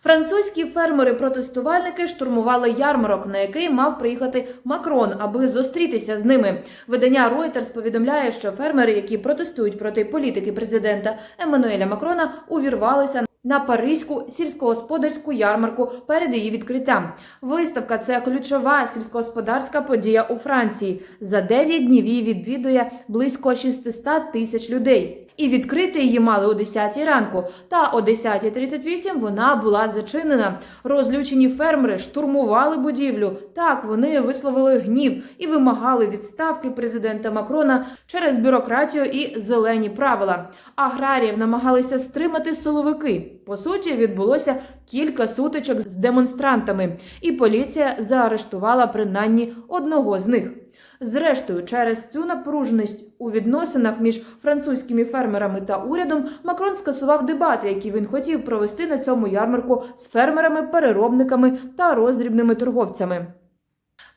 Французькі фермери-протестувальники штурмували ярмарок, на який мав приїхати Макрон, аби зустрітися з ними. Видання Reuters повідомляє, що фермери, які протестують проти політики президента Еммануеля Макрона, увірвалися на паризьку сільськогосподарську ярмарку перед її відкриттям. Виставка це ключова сільськогосподарська подія у Франції. За 9 днів її відвідує близько 600 тисяч людей. І відкрити її мали о 10 ранку. Та о 10.38 вона була зачинена. Розлючені фермери штурмували будівлю. Так вони висловили гнів і вимагали відставки президента Макрона через бюрократію і зелені правила. Аграріїв намагалися стримати силовики. По суті, відбулося кілька сутичок з демонстрантами, і поліція заарештувала принаймні одного з них. Зрештою, через цю напруженість у відносинах між французькими фермерами та урядом Макрон скасував дебати, які він хотів провести на цьому ярмарку з фермерами, переробниками та роздрібними торговцями.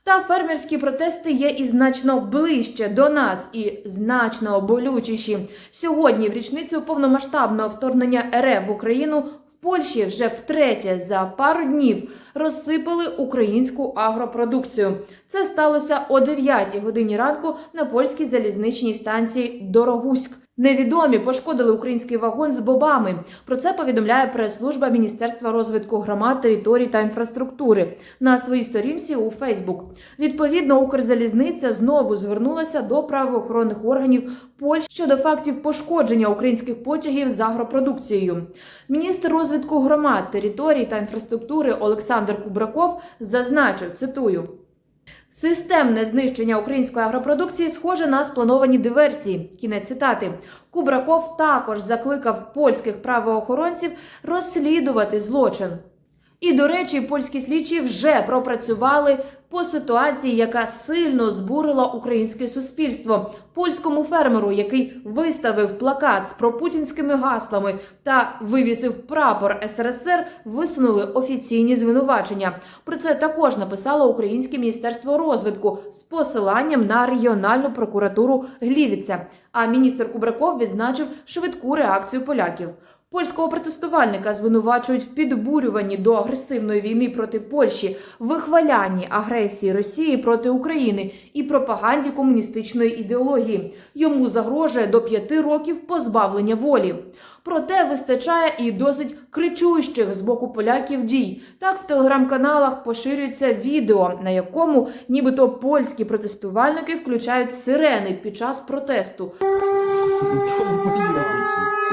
Та фермерські протести є і значно ближче до нас, і значно болючіші. Сьогодні, в річницю повномасштабного вторгнення РФ в Україну, Польщі вже втретє за пару днів розсипали українську агропродукцію. Це сталося о 9 годині ранку на польській залізничній станції Дорогуськ. Невідомі пошкодили український вагон з бобами. Про це повідомляє прес-служба Міністерства розвитку громад, територій та інфраструктури на своїй сторінці у Фейсбук. Відповідно, Укрзалізниця знову звернулася до правоохоронних органів Польщі щодо фактів пошкодження українських потягів з агропродукцією. Міністр розвитку громад, територій та інфраструктури Олександр Кубраков зазначив, цитую. Системне знищення української агропродукції схоже на сплановані диверсії. Кінець цитати. Кубраков також закликав польських правоохоронців розслідувати злочин. І, до речі, польські слідчі вже пропрацювали по ситуації, яка сильно збурила українське суспільство. Польському фермеру, який виставив плакат з пропутінськими гаслами та вивісив прапор СРСР, висунули офіційні звинувачення. Про це також написало Українське міністерство розвитку з посиланням на регіональну прокуратуру Глівіця. А міністр Кубраков відзначив швидку реакцію поляків. Польського протестувальника звинувачують в підбурюванні до агресивної війни проти Польщі, вихвалянні агресії Росії проти України і пропаганді комуністичної ідеології. Йому загрожує до п'яти років позбавлення волі. Проте вистачає і досить кричущих з боку поляків дій. Так в телеграм-каналах поширюється відео, на якому нібито польські протестувальники включають сирени під час протесту.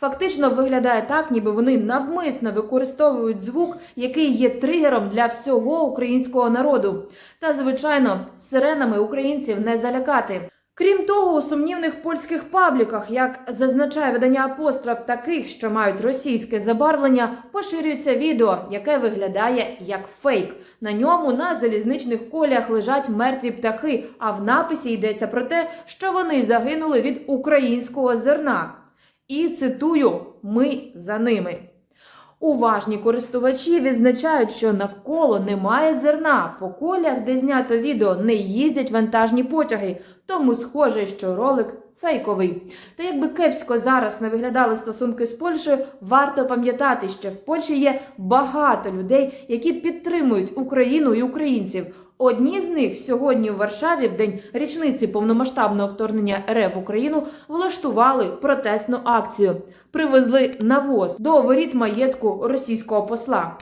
Фактично виглядає так, ніби вони навмисно використовують звук, який є тригером для всього українського народу. Та звичайно, сиренами українців не залякати. Крім того, у сумнівних польських пабліках, як зазначає видання апостроф, таких, що мають російське забарвлення, поширюється відео, яке виглядає як фейк. На ньому на залізничних коліях лежать мертві птахи. А в написі йдеться про те, що вони загинули від українського зерна. І цитую: ми за ними. Уважні користувачі відзначають, що навколо немає зерна. По колях, де знято відео, не їздять вантажні потяги, тому схоже, що ролик фейковий. Та якби кепсько зараз не виглядали стосунки з Польщею, варто пам'ятати, що в Польщі є багато людей, які підтримують Україну і українців. Одні з них сьогодні у Варшаві, в день річниці повномасштабного вторгнення РФ в Україну, влаштували протестну акцію. Привезли навоз до воріт маєтку російського посла.